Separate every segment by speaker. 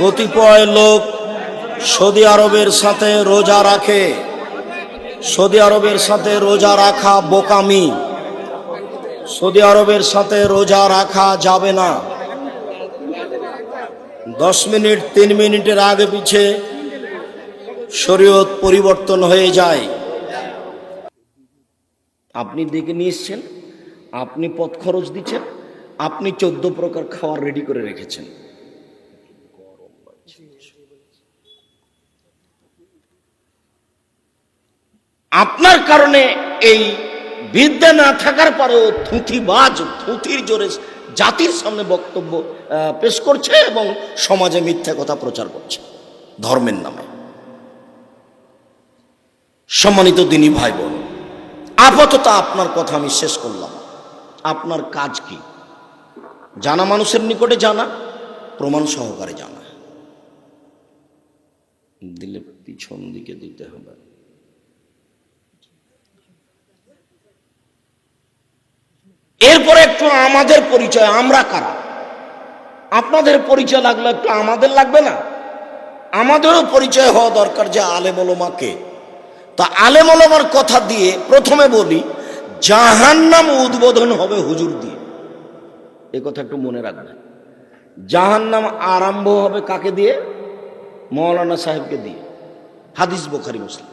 Speaker 1: কতিপয় লোক সৌদি আরবের সাথে রোজা রাখে। সৌদি আরবের সাথে রোজা রাখা বোকামি। সৌদি আরবের সাথে রোজা রাখা যাবে না। দশ মিনিট, তিন মিনিটের আগে পিছে শরীয়ত পরিবর্তন হয়ে যায়। আপনি দেখে নিয়ে এসছেন আপনি পথ খরচ দিচ্ছেন, আপনি চোদ্দ প্রকার খাবার রেডি করে রেখেছেন। আপনার কারণে এই বিদ্যা না থাকার পরেও থুথিবাজ, থুথির জোরে জাতির সামনে বক্তব্য পেশ করছে এবং সমাজে মিথ্যা কথা প্রচার করছে। ধর্মের নামে। সম্মানিত দিনী ভাই বোন আপাতত আপনার কথা আমি শেষ করলাম। আপনার কাজ কি? জানা মানুষের নিকটে জানা, প্রমাণ সহকারে জানা। দিলে পিছন দিকে দিতে হবে। এরপরে একটু আমাদের পরিচয়, আমরা কারা? আপনাদের পরিচয় লাগলে একটু আমাদের লাগবে না? আমাদেরও পরিচয় হওয়া দরকার যে আলেমলমাকে তা আলেমলমার কথা দিয়ে প্রথমে বলি, জাহান্নাম উদ্বোধন হবে হুজুর দিয়ে। এ কথা একটু মনে রাখবেন। জাহান্নাম আরম্ভ হবে কাকে দিয়ে? মৌলানা সাহেবকে দিয়ে। হাদিস বোখারি, মুসলিম।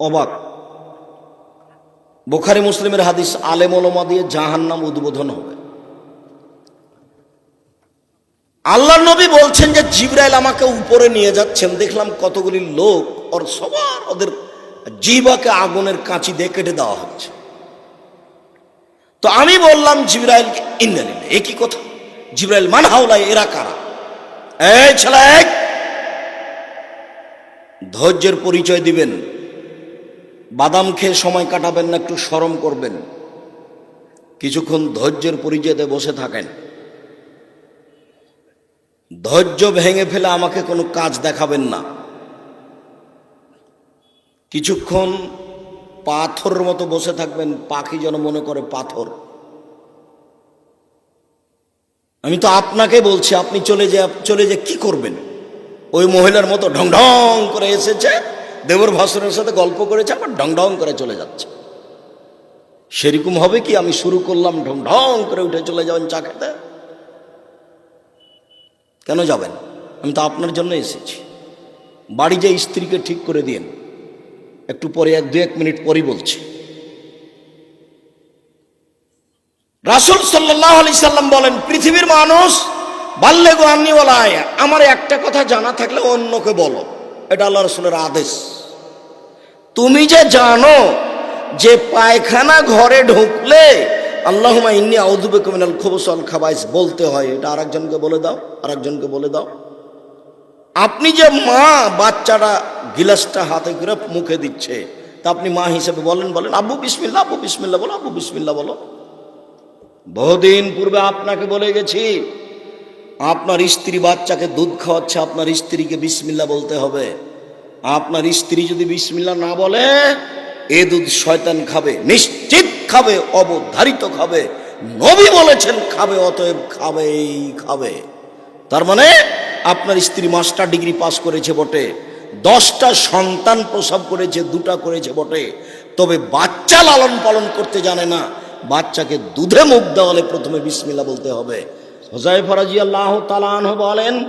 Speaker 1: অবাক। বোখারি মুসলিমের হাদিস, আলেম ওলমা দিয়ে জাহান্নাম উদ্বোধন হবে। আল্লাহ নবী বলছেন যে, জিব্রাইল আমাকে উপরে নিয়ে যাচ্ছেন। দেখলাম কতগুলি লোক, ওর সবার, ওদের জিবাকে আগুনের কাঁচি দিয়ে কেটে দেওয়া হচ্ছে। তো আমি বললাম জিব্রাইলকে ইন্দালিল এ কি কথা? জিব্রাইল, মান হাওলাই এরা কারা? এই ছেলে এই! ধৈর্যের পরিচয় দিবেন। বাদাম খেয়ে সময় কাটাবেন না, একটু সরম করবেন। কিছুক্ষণ ধৈর্যের পরিচয়তে বসে থাকেন। ধৈর্য ভেঙে ফেলে আমাকে কোনো কাজ দেখাবেন না। কিছুক্ষণ পাথরের মতো বসে থাকবেন, পাখি যেন মনে করে পাথর। আমি তো আপনাকে বলছি, আপনি চলে যে চলে যে, কি করবেন? ওই মহিলার মতো ঢং ঢং করে এসেছে। দেবর ভাসুরের সাথে গল্প করেছে, আবার ঢং ঢং করে চলে যাচ্ছে। সেরকম হবে কি? আমি শুরু করলাম ঢং ঢং করে উঠে চলে যাবেন চা খেতে কেন যাবেন? আমি তো আপনার জন্য এসেছি। বাড়ি যে স্ত্রীকে ঠিক করে দিন একটু পরে এক, দু, এক মিনিট পরই বলছি। রাসুল সাল্লাহ আলি সাল্লাম বলেন, পৃথিবীর মানুষ বাল্যে গো বলায় আমার একটা কথা জানা থাকলে অন্যকে বলো। এটা আল্লাহ রসুলের আদেশ। তুমি যে জানো যে পায়খানা ঘরে ঢুকলে আল্লাহুমা ইন্নি আউদুবে কমিনাল খুবসল খাবাইস বলতে হয়। এটা আরেকজনকে বলে দাও, আরেকজনকে বলে দাও। আপনি যে মা বাচ্চাটা গিলাসটা হাতে করে মুখে দিচ্ছে, তা আপনি মা হিসেবে বলেন বলেন, আব্বু বিসমিল্লা আব্বু বিসমিল্লা বলো, আব্বু বিসমিল্লা বলো। বহুদিন পূর্বে আপনাকে বলে গেছি আপনার স্ত্রী বাচ্চাকে দুধ খাওয়াচ্ছে, আপনার স্ত্রীকে বিসমিল্লা বলতে হবে। আপনার স্ত্রী যদি বিসমিল্লা না বলে, এ দুধ শয়তান খাবে, নিশ্চিত খাবে, অবধারিত খাবে। নবী বলেছেন, খাবে, অতএব খাবেই খাবে। তার মানে আপনার স্ত্রী মাস্টার ডিগ্রি পাস করেছে বটে, দশটা সন্তান প্রসব করেছে, দুটা করেছে বটে। তবে বাচ্চা লালন পালন করতে জানে না, বাচ্চাকে দুধে মুখ দেওয়ালে প্রথমে বিসমিল্লা বলতে হবে। হোজাই ফরাজি আল্লাহ তালান বলেন,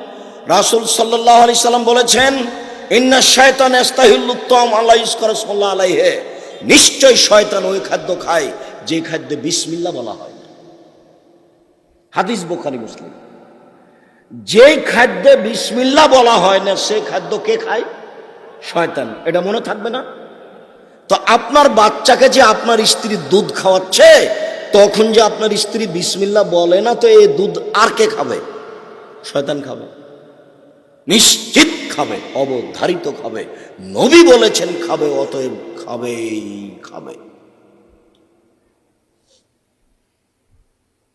Speaker 1: রাসুল সাল্লাহ আলি সাল্লাম বলেছেন, ইন্না শয়তান এস্তাহিল্লুত্তম আল্লাহ ইসকরসমল্লা আলাইহে। নিশ্চয় শয়তান ওই খাদ্য খায়, যে খাদ্যে বিসমিল্লা বলা হয়। হাদিস বোখারি, মুসলিম। যে খাদ্যে বিসমিল্লা বলা হয় না সেই খাদ্য কে খায়? শয়তান। এটা মনে থাকবে না? তো আপনার বাচ্চাকে যে আপনার স্ত্রী দুধ খাওয়াচ্ছে তখন যে আপনার স্ত্রী বিসমিল্লা বলে না, তো এই দুধ আর কে খাবে? শয়তান খাবে। নিশ্চিত খাবে, অবধারিত খাবে। নবী বলেছেন, খাবে, অতএব খাবেই খাবে।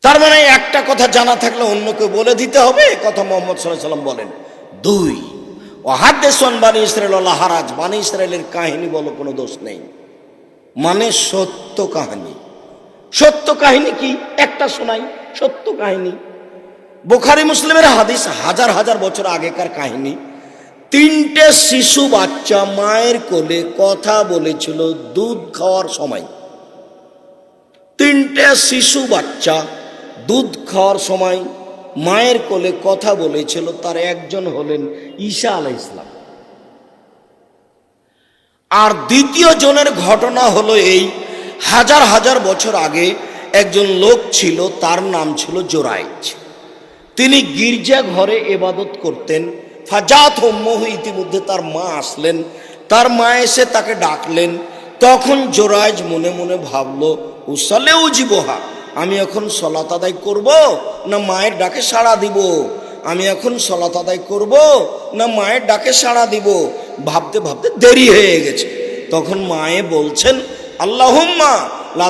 Speaker 1: তার মানে একটা কথা জানা থাকলে অন্যকে বলে দিতে হবে কথা মোহাম্মদ সাল্লাম বলেন। দুই ও হাদ্দেশন বাণী ইসরায়েল আল্লাহ হারাজ বাণী ইসরায়েলের কাহিনী বলো কোনো দোষ নেই। মানে সত্য কাহিনী। সত্য কাহিনী কি? একটা শোনাই, সত্য কাহিনী। বোখারি মুসলিমের হাদিস হাজার হাজার বছর আগেকার কাহিনী। তিনটে শিশু বাচ্চা মায়ের কোলে কথা বলেছিল, দুধ খাওয়ার সময়। তিনটে শিশু বাচ্চা দুধ খাওয়ার সময় মায়ের কোলে কথা বলেছিল, তার একজন হলেন ঈশা আলাই ইসলাম আর দ্বিতীয় জনের ঘটনা হলো এই হাজার হাজার বছর আগে একজন লোক ছিল, তার নাম ছিল জোরাইজ। তিনি গির্জা ঘরে এবাদত করতেন। ফাজাত হোম্মহ ইতিমধ্যে তার মা আসলেন। তার মা এসে তাকে ডাকলেন। তখন জোরাইজ মনে মনে ভাবলো উসালেও জীবহা, আমি এখন সলাত আদায় করব না মায়ের ডাকে সাড়া দিব? আমি এখন সলাত আদায় করব না মায়ের ডাকে সাড়া দিব? ভাবতে ভাবতে দেরি হয়ে গেছে। তখন মায়ে বলছেন আল্লাহুম্মা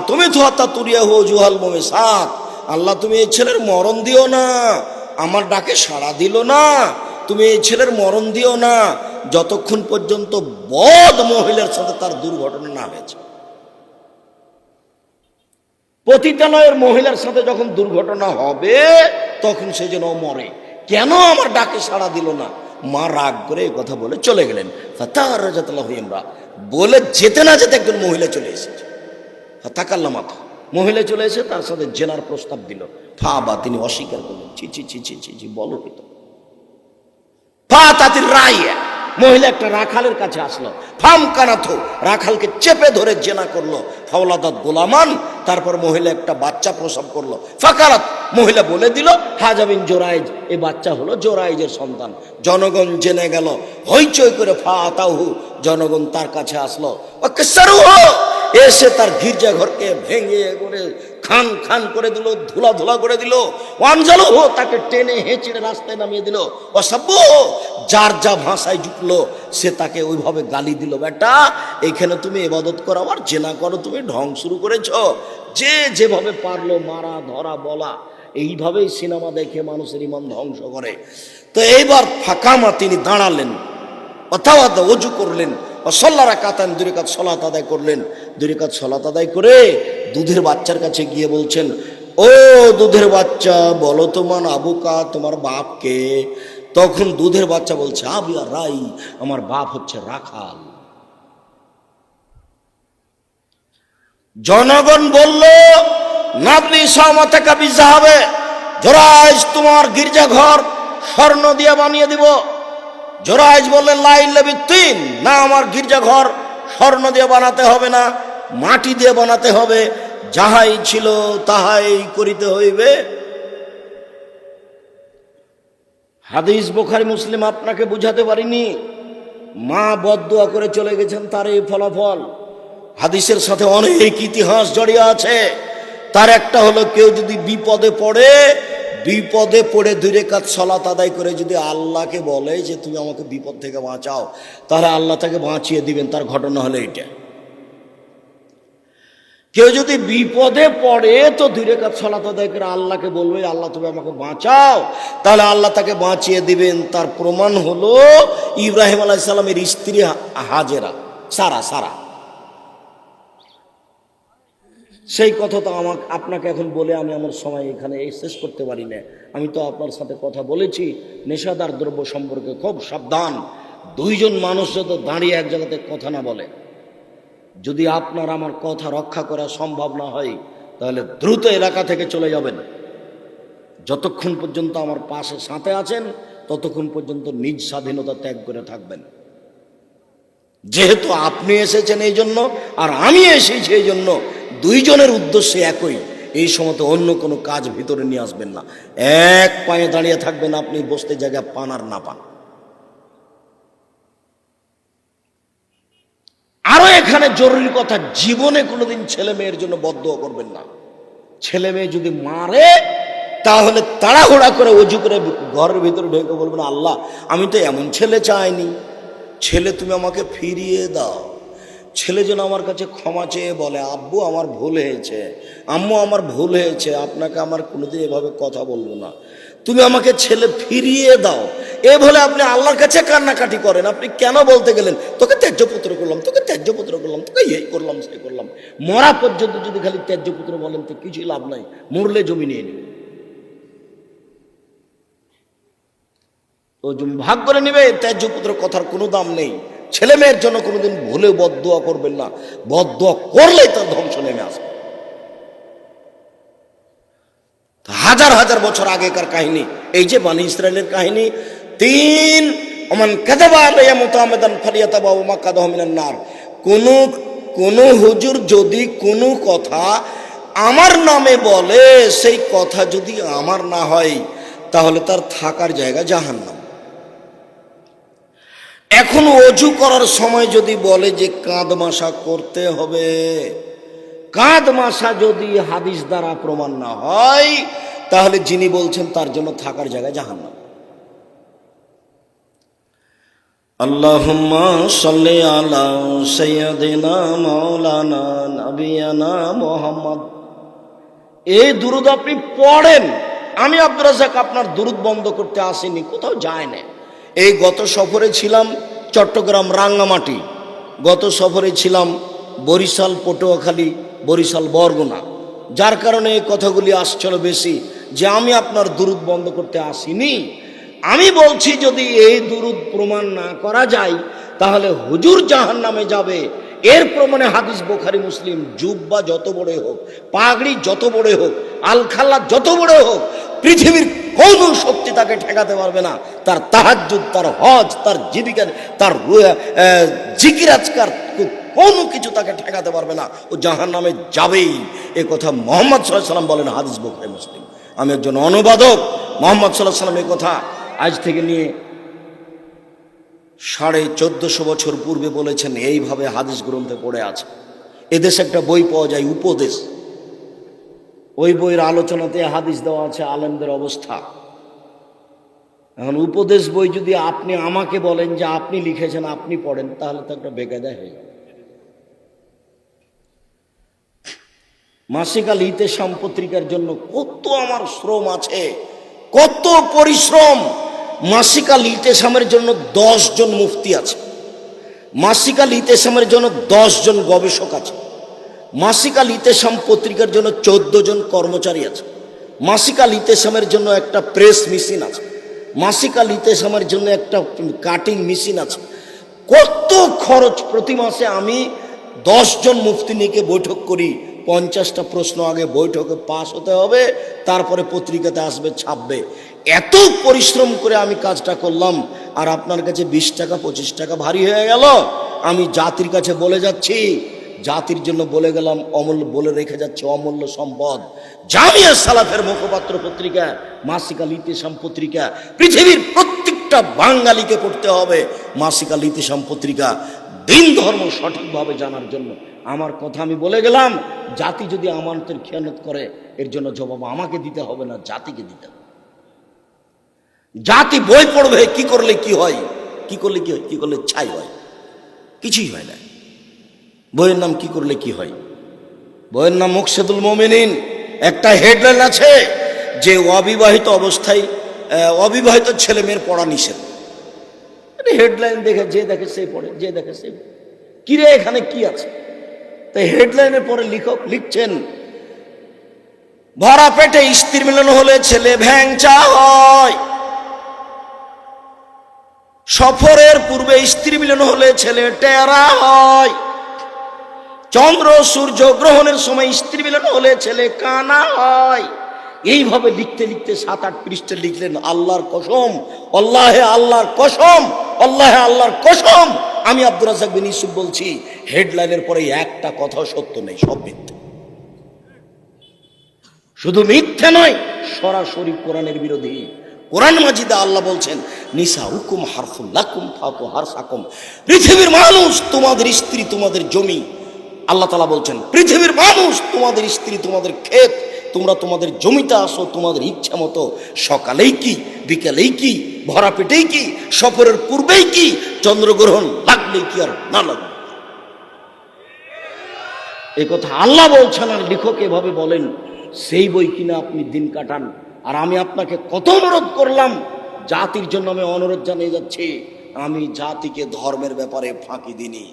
Speaker 1: তুমি থুয়াতা তুরিয়া হো জুহাল মোমে সাত আল্লাহ, তুমি এই ছেলের মরণ দিও না। আমার ডাকে সাড়া দিল না। তুমি এই ছেলের মরণ দিও না। যতক্ষণ পর্যন্ত বদ মহিলার সাথে তার দুর্ঘটনা না হয়েছে। পতিতালয়ের মহিলার সাথে যখন দুর্ঘটনা হবে, তখন সে যেন মরে। কেন আমার ডাকে সাড়া দিল না? মা রাগ করে এই কথা বলে চলে গেলেন। আমরা বলে যেতে না যেতে একজন মহিলা চলে এসেছে। মাথা মহিলা চলে এসে তার সাথে জেনার প্রস্তাব দিল। ফা বা তিনি অস্বীকার করলেন, ছি ছি ছি ছি ছি ছি, বলো তো ফা তাতির রায়। মহিলা একটা রাখালের কাছে আসলো। ফাম কানাথো। রাখালকে চেপে ধরে জেনা করল। ফাওলাদাত গোলামান তারপর মহিলা একটা বাচ্চা প্রসব করল। ফাকারাত, মহিলা বলে দিল, হাজাবিন জোরাইজ, এ বাচ্চা হলো জোরাইজের সন্তান। জনগণ জেনে গেল, হইচই করে ফা আতাহু জনগণ তার কাছে আসলো। এসে তার গির্জাঘরকে ভেঙে করে খান খান করে দিল, ধুলা ধুলা করে দিল। ওয়ানজালো হো, তাকে টেনে হেঁচড়ে রাস্তায় নামিয়ে দিল। অসভ্য। যার যা ভাষায় জুটলো সে তাকে ওইভাবে গালি দিল, বেটা, এখানে তুমি এবাদত করো আর জেনা করো, তুমি ঢং শুরু করেছ। যে যেভাবে পারল, মারা, ধরা, বলা, এইভাবেই সিনেমা দেখে মানুষের ইমান ধ্বংস করে। তো এইবার ফাঁকামা তিনি দাঁড়ালেন, অথাওয়াত অজু করলেন অসল্লারা কাতান দুই কাজ সলাত আদায় করলেন। দুই কাজ সলাত আদায় করে দুধের বাচ্চার কাছে গিয়ে বলছেন, ও দুধের বাচ্চা, বলো তোমার আবুকা তোমার বাপকে তখন দুধের বাচ্চা বলছে আবিয়া রাই, আমার বাপ হচ্ছে রাখাল। জনগণ বলল, নাতনি সহমতে কাবিজা হবে জোরাইজ তোমার গির্জাঘর স্বর্ণ দিয়ে বানিয়ে দিব। জোরাইজ বললেন লাইন লেবি তিন না আমার গির্জাঘর স্বর্ণ দিয়ে বানাতে হবে না, মাটি দিয়ে বানাতে হবে। যাহাই ছিল তাহাই করিতে হইবে। হাদিস বোখারি, মুসলিম আপনাকে বুঝাতে পারিনি। মা বদুয়া করে চলে গেছেন তার এই ফলাফল। হাদিসের সাথে অনেক ইতিহাস জড়িয়ে আছে। তার একটা হলো, কেউ যদি বিপদে পড়ে বিপদে পড়ে দূরে কাজ সলাত আদায় করে যদি আল্লাহকে বলে যে, তুমি আমাকে বিপদ থেকে বাঁচাও, তাহলে আল্লাহ তাকে বাঁচিয়ে দিবেন। তার ঘটনা হলো এইটা। কেউ যদি বিপদে পড়ে, তো দূরে কাজ সলাত আদায় আল্লাহকে বলবে, আল্লাহ, তুমি আমাকে বাঁচাও। তাহলে আল্লাহ তাকে বাঁচিয়ে দিবেন। তার প্রমাণ হলো ইব্রাহিম আলাইসাল্লামের স্ত্রী হাজেরা, সারা সারা। সেই কথা তো আমাকে, আপনাকে এখন বলে আমি আমার সময় এখানে শেষ করতে পারি না। আমি তো আপনার সাথে কথা বলেছি, নেশাদার দ্রব্য সম্পর্কে খুব সাবধান। দুইজন মানুষ যত দাঁড়িয়ে এক জায়গাতে কথা না বলে। যদি আপনার আমার কথা রক্ষা করা সম্ভব না হয়, তাহলে দ্রুত এলাকা থেকে চলে যাবেন। যতক্ষণ পর্যন্ত আমার পাশে সাথে আছেন, ততক্ষণ পর্যন্ত নিজ স্বাধীনতা ত্যাগ করে থাকবেন। যেহেতু আপনি এসেছেন এই জন্য, আর আমি এসেছি এই জন্য, দুইজনের উদ্দেশ্য একই। এই সময় অন্য কোনো কাজ ভিতরে নিয়ে আসবেন না। এক পায়ে দাঁড়িয়ে থাকবেন আপনি, বসতে জায়গা পান আর না পান। আরও এখানে জরুরি কথা, জীবনে কোনোদিন ছেলে মেয়ের জন্য বদ্ধ করবেন না। ছেলে মেয়ে যদি মারে, তাহলে তাড়াহুড়া করে অজু করে ঘরের ভিতরে ঢেকে বলবেন, আল্লাহ, আমি তো এমন ছেলে চাইনি। ছেলে তুমি আমাকে ফিরিয়ে দাও। ছেলে যেন আমার কাছে ক্ষমা চেয়ে বলে, আব্বু, আমার ভুল হয়েছে। আম্মু, আমার ভুল হয়েছে। আপনাকে আমার কোনোদিন এভাবে কথা বলব না। তুমি আমাকে ছেলে ফিরিয়ে দাও। এ বলে আপনি আল্লাহর কাছে কান্নাকাটি করেন। আপনি কেন বলতে গেলেন, তোকে ত্যায্য পুত্র করলাম, তোকে ত্যায্য পুত্র করলাম, তোকে এই করলাম, সেই করলাম। মরা পর্যন্ত যদি খালি ত্যায্য পুত্র বলেন, তো কিছুই লাভ নাই, মরলে জমি নিয়ে নেবে ও যে ভাগ করে নেবে ত্যায্য পুত্র কথার কোনো দাম নেই। ছেলে মেয়ের জন্য কোনোদিন ভুলে বদুয়া করবেন না। বদুয়া করলেই তার ধ্বংস নেমে আসবে। হাজার হাজার বছর আগেকার কাহিনী, এই যে বানি ইসরায়েলের কাহিনী তিন, ওমান কাদাবা আলাইয়া মুতাআমিদান ফালিয়াতাবা ওয়া মাকাদাহু মিনান নার। কোন কোন হুজুর যদি কোনো কথা আমার নামে বলে, সেই কথা যদি আমার না হয়, তাহলে তার থাকার জায়গা জাহান্নাম। এখন অজু করার সময় যদি বলে যে কাঁদ মাসা করতে হবে, কাঁদ মাসা যদি হাদিস দ্বারা প্রমাণ না হয়, তাহলে যিনি বলছেন তার জন্য থাকার জায়গা জাহান্নাম। আল্লাহুম্মা সাল্লি আলা সাইয়্যিদিনা মাওলানা নবিয়ানা মুহাম্মদ। এই দুরুদ আপনি পড়েন, আমি আব্দুর রাজাক আপনার দুরুদ বন্ধ করতে আসিনি, কোথাও যায় না এই গত সফরে ছিলাম চট্টগ্রাম রাঙ্গামাটি, গত সফরে ছিলাম বরিশাল পটুয়াখালী, বরিশাল বরগুনা। যার কারণে এই কথাগুলি আসছিল বেশি, যে আমি আপনার দুরুদ বন্ধ করতে আসিনি। আমি বলছি যদি এই দুরুদ প্রমাণ না করা যায়, তাহলে হুজুর জাহান নামে যাবে। এর প্রমাণে হাদিস বোখারি, মুসলিম, জুব্বা যত বড় হোক, পাগড়ি যত বড় হোক, আলখাল্লা যত বড় হোক, পৃথিবীর কোন শক্তি তাকে ঠেকাতে পারবে না। তার তাহাজ্জুদ, তার হজ, তার জীবিকা তার জিকিরাজকার কোনো কিছু তাকে ঠেকাতে পারবে না। ও জাহান নামে যাবেই। এ কথা মোহাম্মদ সাল্লাহ সাল্লাম বলেন হাদিস বোখারি, মুসলিম। আমি একজন অনুবাদক, মোহাম্মদ সাল্লাহ সাল্লাম এই কথা আজ থেকে নিয়ে সাড়ে চোদ্দশো বছর পূর্বে বলেছেন, এইভাবে হাদিস গ্রন্থে পড়ে আছে। এদেশে একটা বই পাওয়া যায়, উপদেশ। ওই বইয়ের আলোচনাতে হাদিস দেওয়া আছে, আলেমদের অবস্থা। এখন উপদেশ বই যদি আপনি আমাকে বলেন যে আপনি লিখেছেন, আপনি পড়েন, তাহলে তো একটা বেকায়দা হয়ে যাবে। মাসিক আল ইতেশাম জন্য কত আমার শ্রম আছে, কত পরিশ্রম! মাসিক আল ইতেশামের জন্য জন মুফতি আছে। মাসিক আল ইতেশামের জন্য জন গবেষক আছে। মাসিক আল ইতেশাম পত্রিকার জন্য চোদ্দ জন কর্মচারী আছে। মাসিক আল ইতেশামের জন্য একটা প্রেস মেশিন আছে। মাসিক আল ইতেশামের জন্য একটা কাটিং মেশিন আছে। কত খরচ প্রতি মাসে আমি জন মুফতি নিয়ে বৈঠক করি। পঞ্চাশটা প্রশ্ন আগে বৈঠকে পাস হতে হবে, তারপরে পত্রিকাতে আসবে, ছাপবে। এত পরিশ্রম করে আমি কাজটা করলাম, আর আপনার কাছে বিশ টাকা, পঁচিশ টাকা ভারী হয়ে গেল। আমি জাতির কাছে বলে যাচ্ছি, জাতির জন্য বলে গেলাম, অমূল্য বলে রেখে যাচ্ছে অমূল্য সম্পদ। জামিয়া সালাফের মুখপাত্র পত্রিকা, মাসিকা লিতেশাম পত্রিকা, পৃথিবীর প্রত্যেকটা বাঙালিকে পড়তে হবে মাসিকা লিতেশাম পত্রিকা, দিন ধর্ম সঠিকভাবে জানার জন্য। আমার কথা আমি বলে গেলাম, জাতি যদি আমানতের খেয়ানত করে, এর জন্য জবাব আমাকে দিতে হবে না জাতিকে দিতে হবে। জাতি বই পড়বে, কি করলে কি হয়? কি করলে কি হয়? কি করলে ছাই হয়? কিছুই হয় না। বইয়ের নাম কি করলে কি হয়? বইয়ের নাম মুকসেদুল মোমিনিন। একটা হেডলাইন আছে যে অবিবাহিত অবস্থায় অবিবাহিত ছেলে মেয়ের পড়া নিষেধ। হেডলাইন দেখে যে দেখে সে পড়ে, যে দেখে সে। কিরে এখানে কি আছে? তাই হেডলাইনের পরে লিখক লিখছেন, ভরা পেটে স্ত্রী মিলন হলে ছেলে ভ্যাংচা হয়। সফরের পূর্বে স্ত্রী মিলন হলে ছেলে টেরা হয়। চন্দ্র সূর্য গ্রহণের সময় স্ত্রী মিলন হলে ছেলে কানা হয়। এইভাবে লিখতে লিখতে সাত আট পৃষ্ঠে লিখলেন, আল্লাহর কসম, আল্লাহে আল্লাহর কসম, আল্লাহে আল্লাহর কসম। আমি আব্দুর রাজাক বিন ইউসুফ বলছি, হেডলাইনের পরে একটা কথা সত্য নেই, সব মিথ্যে। শুধু মিথ্যে নয়, সরাসরি কোরআনের বিরোধী। কোরআন মাজিদে আল্লাহ বলছেন নিসা হুকুম হারফুল্লাকুম ফাকু হারসাকুম। পৃথিবীর মানুষ তোমাদের স্ত্রী, তোমাদের জমি। আল্লাহ তালা বলছেন, পৃথিবীর মানুষ তোমাদের স্ত্রী, তোমাদের ক্ষেত, তোমরা তোমাদের জমিতে আসো, তোমাদের ইচ্ছা মতো। সকালেই কি, বিকালেই কি, ভরা পেটেই কি, সফরের পূর্বেই কি, চন্দ্রগ্রহণ লাগলেই কি আর না লাগবে? এই কথা আল্লাহ বলছেন আর লেখক এভাবে বলেন, সেই বই কিনা আপনি দিন কাটান। আর আমি আপনাকে কত অনুরোধ করলাম, জাতির জন্য আমি অনুরোধ জানিয়ে যাচ্ছি, আমি জাতিকে ধর্মের ব্যাপারে ফাঁকি দিনি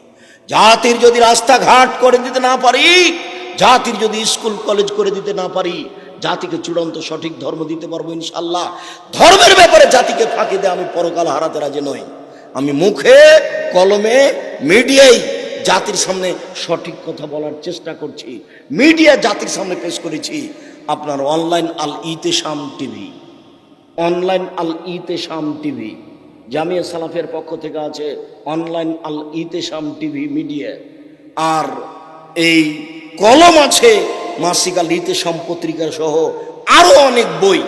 Speaker 1: জাতির যদি রাস্তাঘাট করে দিতে না পারি, জাতির যদি স্কুল, কলেজ করে দিতে না পারি, জাতিকে চূড়ান্ত সঠিক ধর্ম দিতে পারব ইনশাল্লাহ ধর্মের ব্যাপারে জাতিকে ফাঁকি দিয়ে আমি পরকাল হারাতে রাজি নই। আমি মুখে, কলমে, মিডিয়ায় জাতির সামনে সঠিক কথা বলার চেষ্টা করছি। মিডিয়া জাতির সামনে পেশ করেছি। আপনার online Al Itesham TV online Al Itesham TV Jamia সালাফের পক্ষ থেকে আছে online Al Itesham TV media আর এই কলম আছে মাসিক আল ইতেশাম পত্রিকা সহ আরও অনেক বই।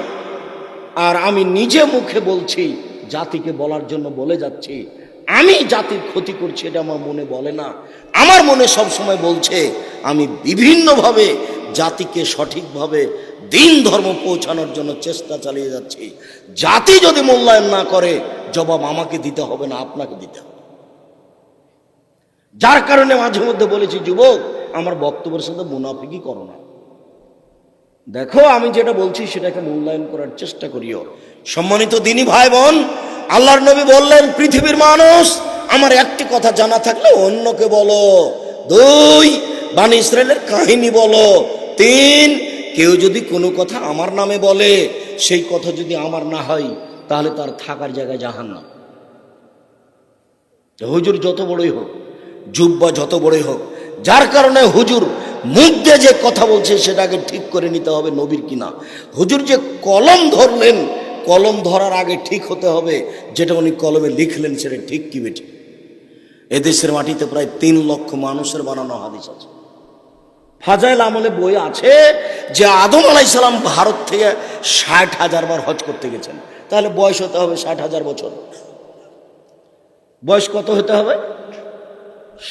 Speaker 1: আর আমি নিজে মুখে বলছি, জাতিকে বলার জন্য বলে যাচ্ছি, আমি জাতির ক্ষতি করছি এটা আমার মনে বলে না। আমার মনে সব সময় বলছে, আমি বিভিন্নভাবে জাতিকে সঠিকভাবে দিন ধর্ম পৌঁছানোর জন্য চেষ্টা চালিয়ে যাচ্ছি। জাতি যদি মূল্যায়ন না করে, জবাব আমাকে দিতে হবে না, আপনাকে দিতে হবে। যার কারণে মাঝে মধ্যে বলেছি, যুবক, আমার বক্তব্যের সাথে মুনাফিকি করো না। দেখো, আমি যেটা বলছি, সেটাকে মূল্যায়ন করার চেষ্টা করিও। সম্মানিত দিনী ভাই বোন আল্লাহর নবী বললেন, পৃথিবীর মানুষ, আমার একটি কথা জানা থাকলে অন্যকে বলো। দুই, বাণী ইসরায়েলের কাহিনী বলো। তিন। কেউ যদি কোনো কথা আমার নামে বলে, সেই কথা যদি আমার না হয়, তাহলে তার থাকার জায়গায় জাহান না হুজুর যত বড়ই হোক, জুব্বা যত বড়ই হোক, যার কারণে হুজুর মুখ দিয়ে যে কথা বলছে সেটাকে ঠিক করে নিতে হবে নবীর কিনা। হুজুর যে কলম ধরলেন, কলম ধরার আগে ঠিক হতে হবে, যেটা উনি কলমে লিখলেন, সেটা ঠিক কি বেটি এদেশের মাটিতে প্রায় তিন লক্ষ মানুষের বানানো হাদিস আছে। ফাজাইল আমলে বই আছে যে আদম আলাইসালাম ভারত থেকে ষাট হাজার বার হজ করতে গেছেন। তাহলে বয়স হতে হবে ষাট হাজার বছর। বয়স কত হতে হবে?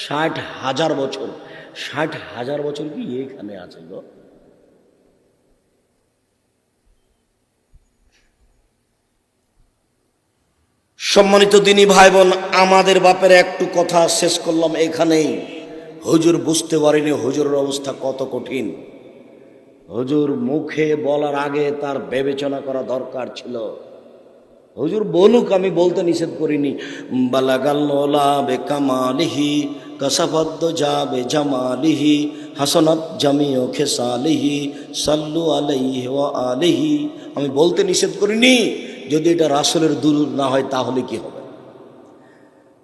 Speaker 1: ষাট হাজার বছর। ষাট হাজার বছর কি এখানে আছে গো? সম্মানিত দিনী ভাই বোন, আমাদের বাপের একটু কথা শেষ করলাম এখানেই। হুজুর বুঝতে পারিনি হুজুরের অবস্থা কত কঠিন। হুজুর মুখে বলার আগে তার বিবেচনা করা দরকার ছিল। হুজুর বলুক, আমি বলতে নিষেধ করিনি। বালাগাল্লা বে কামালিহি কসাফদ্দ যাবে জামালিহি, হাসনাত জামিও খেসালিহি, সাল্লু আলাইহি ওয়া আলিহি। আমি বলতে নিষেধ করিনি। যদি এটা রাসুলের দূর না হয়, তাহলে কি হবে?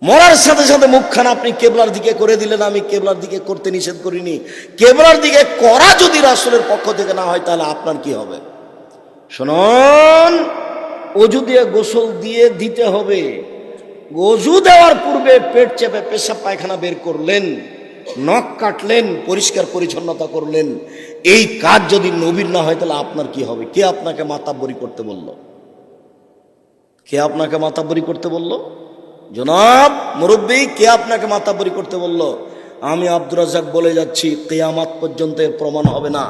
Speaker 1: মরার সাথে সাথে মুখখান আপনি কেবলার দিকে করে দিলেন, আমি কেবলার দিকে করতে নিষেধ করিনি। কেবলার দিকে করা যদি রাসুলের পক্ষ থেকে না হয়, তাহলে আপনার কি হবে? শুনুন, অজু দিয়ে গোসল দিয়ে দিতে হবে। অজু দেওয়ার পূর্বে পেট চেপে পেশাব পায়খানা বের করলেন, নখ কাটলেন, পরিষ্কার পরিচ্ছন্নতা করলেন। এই কাজ যদি নবীর না হয়, তাহলে আপনার কি হবে? কে আপনাকে মাতাব্বরি করতে বলল? কে আপনাকে মাতাব্বরি করতে বলল? জনাব, মুরব্বী, কে আপনাকে মাতাব্বরি করতে বলল? আমি আব্দুর রাজাক বলে যাচ্ছি, কেয়ামাত পর্যন্ত প্রমাণ হবে না।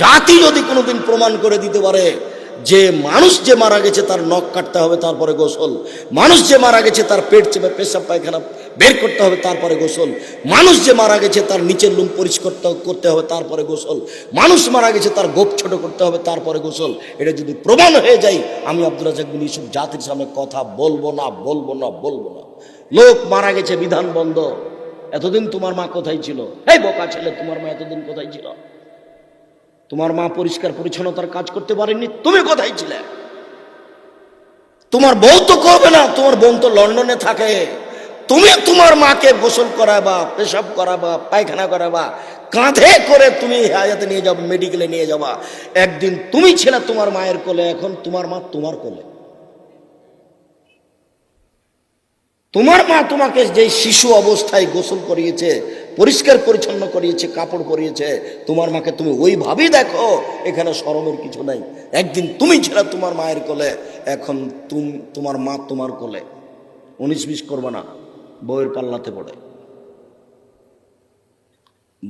Speaker 1: জাতি যদি কোনোদিন প্রমাণ করে দিতে পারে, যে মানুষ যে মারা গেছে তার নখ কাটতে হবে, তারপরে গোসল। মানুষ যে মারা গেছে তার পেট চেপে পেশাব পায়খানা বের করতে হবে, তারপরে গোসল। মানুষ যে মারা গেছে, তার নিচের লুম পরিষ্কার করতে হবে, তারপরে গোসল। মানুষ মারা গেছে, তার গোপ ছোট করতে হবে, তারপরে গোসল। এটা যদি প্রমাণ হয়ে যায়, আমি আব্দুল রাজাক বিন জাতির সামনে কথা বলব না বলব না বলব না। লোক মারা গেছে, বিধান বন্ধ। এতদিন তোমার মা কোথায় ছিল? এই বোকা ছেলে, তোমার মা এতদিন কোথায় ছিল? তোমার মা পরিষ্কার পরিচ্ছন্নতার কাজ করতে পারেনি তুমি কোথায় ছিলে? তোমার বউ তো করবে না, তোমার বোন তো লন্ডনে থাকে। তুমি তোমার মাকে গোসল করাবা, পেশাব করাবা, পায়খানা করাবা, কাঁধে করে তুমি হায়াতে নিয়ে যাব মেডিকেলে নিয়ে যাবা। একদিন তুমি ছিলে তোমার মায়ের কোলে, এখন তোমার মা তোমার কোলে। তোমার মা তোমাকে যে শিশু অবস্থায় গোসল করিয়েছে, পরিষ্কার পরিচ্ছন্ন করিয়েছে, কাপড় পরিয়েছে, তোমার মাকে তুমি ওইভাবেই দেখো, এখানে সরমের কিছু নাই। একদিন তুমি ছিল তোমার মায়ের কোলে, এখন তুমি তোমার মা তোমার কোলে। উনিশ বিশ করবে না। বইয়ের পাল্লাতে পড়ে।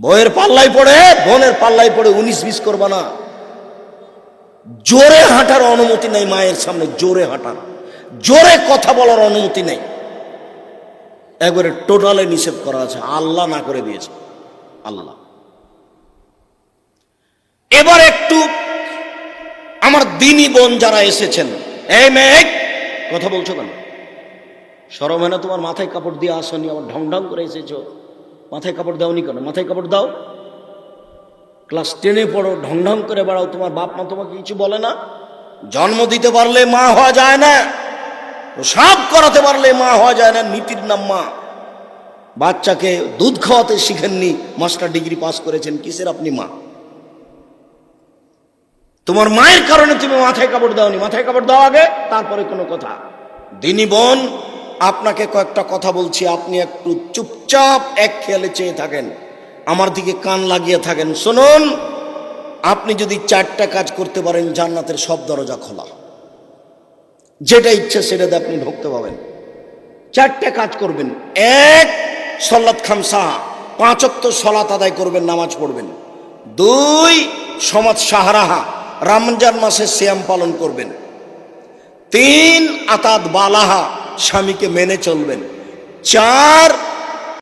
Speaker 1: বইয়ের পাল্লাই পড়ে, বোনের পাল্লাই পড়ে, উনিশ বিশ করবে না। জোরে হাঁটার অনুমতি নেই মায়ের সামনে, জোরে হাঁটার। জোরে কথা বলার অনুমতি নেই। একবারে টোটালে নিষেধ করা আছে, আল্লাহ না করে দিয়েছে। আল্লাহ। এবার একটু আমার দিনী বোন যারা এসেছেন, এই মেয়ে কথা বলছো কেন? সরম হয় না তোমার? মাথায় কাপড় দিয়ে আসনি আমার ঢং ঢং করে এসেছ। মাথায় কাপড় দাওনি কেন? মাথায় কাপড় দাও। ক্লাস টেনে পড়ো, ঢং ঢং করে বেড়াও। তোমার বাপ মা তোমাকে কিছু বলে না? জন্ম দিতে পারলে মা হওয়া যায় না। সব করাতে পারলে মা হওয়া যায় না। নীতির নাম মা। বাচ্চাকে দুধ খাওয়াতে শিখেননি। মাস্টার ডিগ্রি পাস করেছেন। কিসের আপনি মা? তোমার মায়ের কারণে তুমি মাথায় কাপড় দাওনি। মাথায় কাপড় দাও আগে, তারপরে কোনো কথা। দিনী বোন আপনাকে কয়েকটা কথা বলছি, আপনি একটু চুপচাপ এক খেয়ালে চেয়ে থাকেন। আমার দিকে কান লাগিয়ে থাকেন। শুনুন, আপনি যদি চারটা কাজ করতে পারেন, জান্নাতের সব দরজা খোলা। যেটা ইচ্ছে সেটাতে আপনি ঢুকতে পাবেন চারটা কাজ করবেন। এক সল্লাত খামসা। পাঁচক্ত সলাত আদায় করবেন, নামাজ পড়বেন। দুই, সমাজ সাহারাহা। রমজান মাসে শ্যাম পালন করবেন। তিন, আতাত বালাহা। স্বামীকে মেনে চলবেন। চার